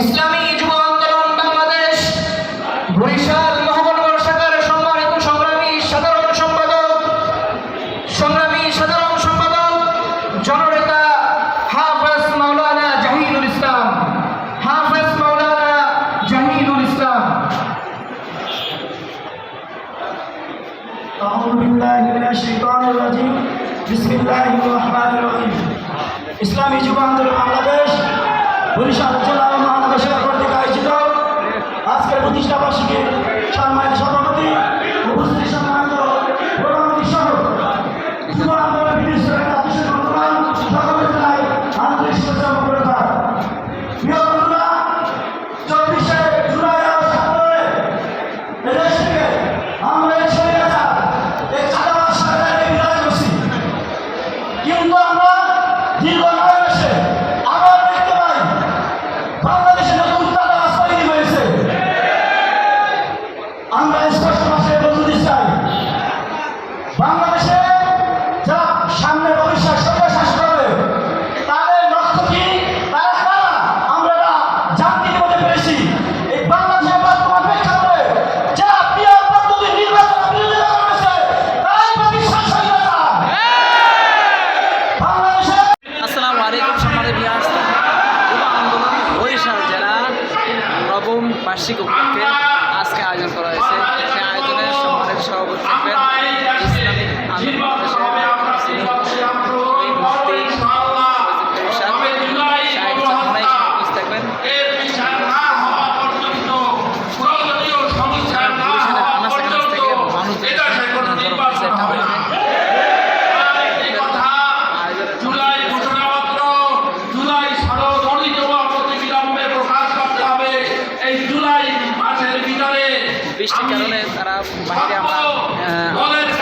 ইসলামী যুব আন্দোলন বাংলাদেশ বরিশাল মহানগর শাখার সম্মানিত সংগ্রামী সাধারণ সম্পাদক সংগ্রামী সাধারণ সম্পাদক জননেতা হাফেজ মাওলানা জাহিদুল ইসলাম হাফেজ মাওলানা জাহিদুল ইসলাম أعوذ بالله من الشيطان الرجيم بسم الله الرحمن الرحيم ইসলামী যুব আন্দোলন বাংলাদেশ বরিশাল জেলা মহানগর সেবা কর্তৃক আয়োজিত আজকের প্রতিষ্ঠা বার্ষিকী সম্মানিত বৃষ্টির কারণে তারা বাইরে আমরা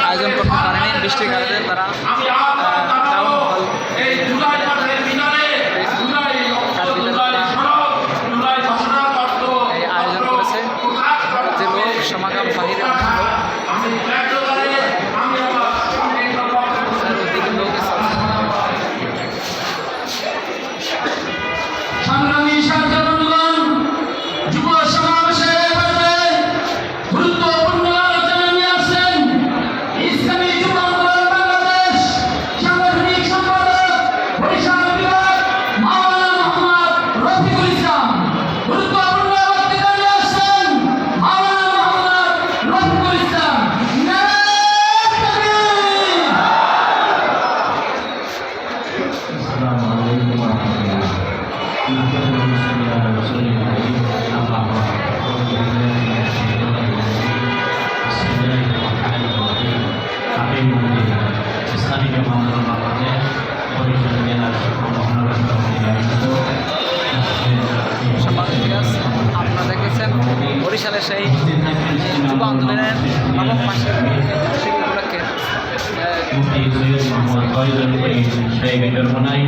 আয়োজন করতে পারেনি। বৃষ্টির কারণে তারা টাউন হল আয়োজন করেছে যে লোক সমাগম বাহিরে বরিশালের সেই যুব আন্দোলনের নবম আহ, মুফতি সৈয়দ মোহাম্মদ ফয়জুল করিম সাহেবের চরমনাই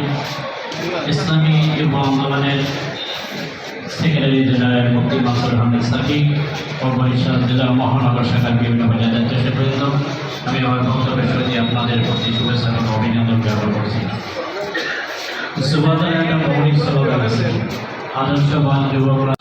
ইসলামী যুব আন্দোলনের সেক্রেটারি জেনারেল মুফতি মাসুর আহমেদ সাকি ও বরিশাল জেলা মহানগর শাখার বিভিন্ন পর্যায়ের দায়িত্বশীলবৃন্দ আমি আমার বক্তব্যের সঙ্গে আপনাদের প্রতি শুভেচ্ছা এবং অভিনন্দন জ্ঞাপন করছি। সুবাদার একটা মৌলিক স্লোগান আছে, আদর্শবান যুবকরা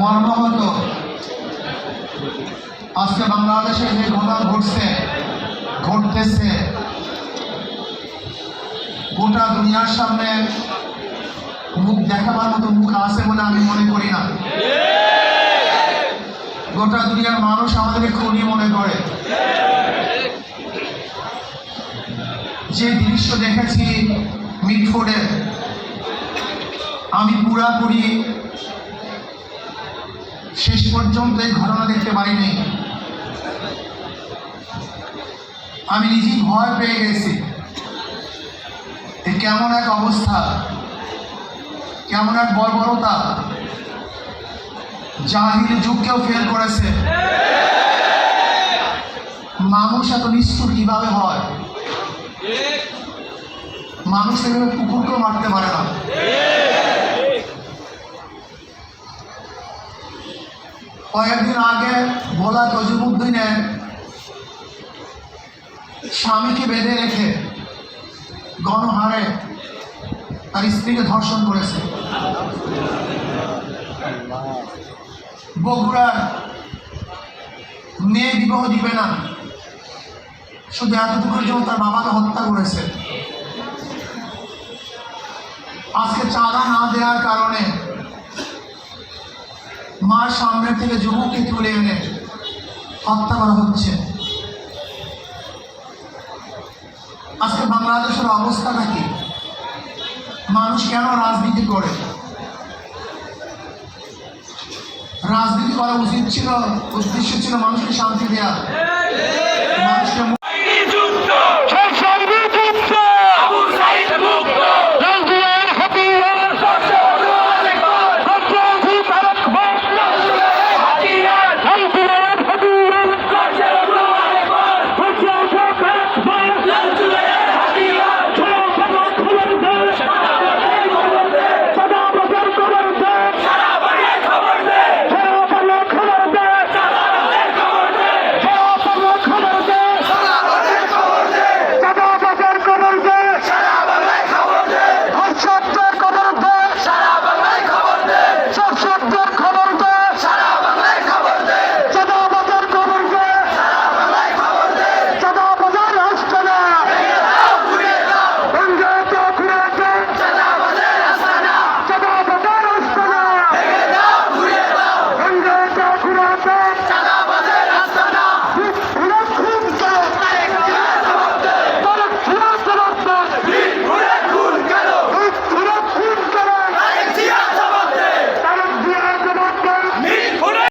মর্মাহত। আজকে বাংলাদেশে যে ঘটনা ঘটছে, ঘটতেছে, গোটা দুনিয়ার সামনে মুখ দেখাবার মতো মুখ আছে বলে আমি মনে করি না। গোটা দুনিয়ার মানুষ আমাদেরকে খুনি মনে করে। যে দৃশ্য দেখেছি মিটফোর্ডের আমি পুরাপুরি শেষ পর্যন্ত এই ঘটনা দেখতে পারিনি। আমি নিজেই ভয় পেয়ে গেছি। এ কেমন এক অবস্থা? কেমন এক বর্বরতা? জাহির যুগকেও ফেল করেছে। মানুষ এত নিষ্ঠুর কীভাবে হয়? মানুষ এভাবে কুকুরকেও মারতে পারে না। কয়েকদিন আগে ভোলা তজিমুদ্দিনে স্বামীকে বেঁধে রেখে গণহারে তার স্ত্রীকে ধর্ষণ করেছে। বগুড়ার মেয়ে বিবাহ দিবে না। শুধু এতটুকুর জন্য তার বাবাকে হত্যা করেছে। আজকে চাঁদা না দেওয়ার কারণে মার সামনে থেকে যুবককে তুলে এনে হত্যা করা হচ্ছে। আজকে বাংলাদেশের অবস্থাটা কি মানুষ কেন রাজনীতি করে? রাজনীতি করা উচিত ছিল, উদ্দেশ্য ছিল মানুষকে শান্তি দেওয়া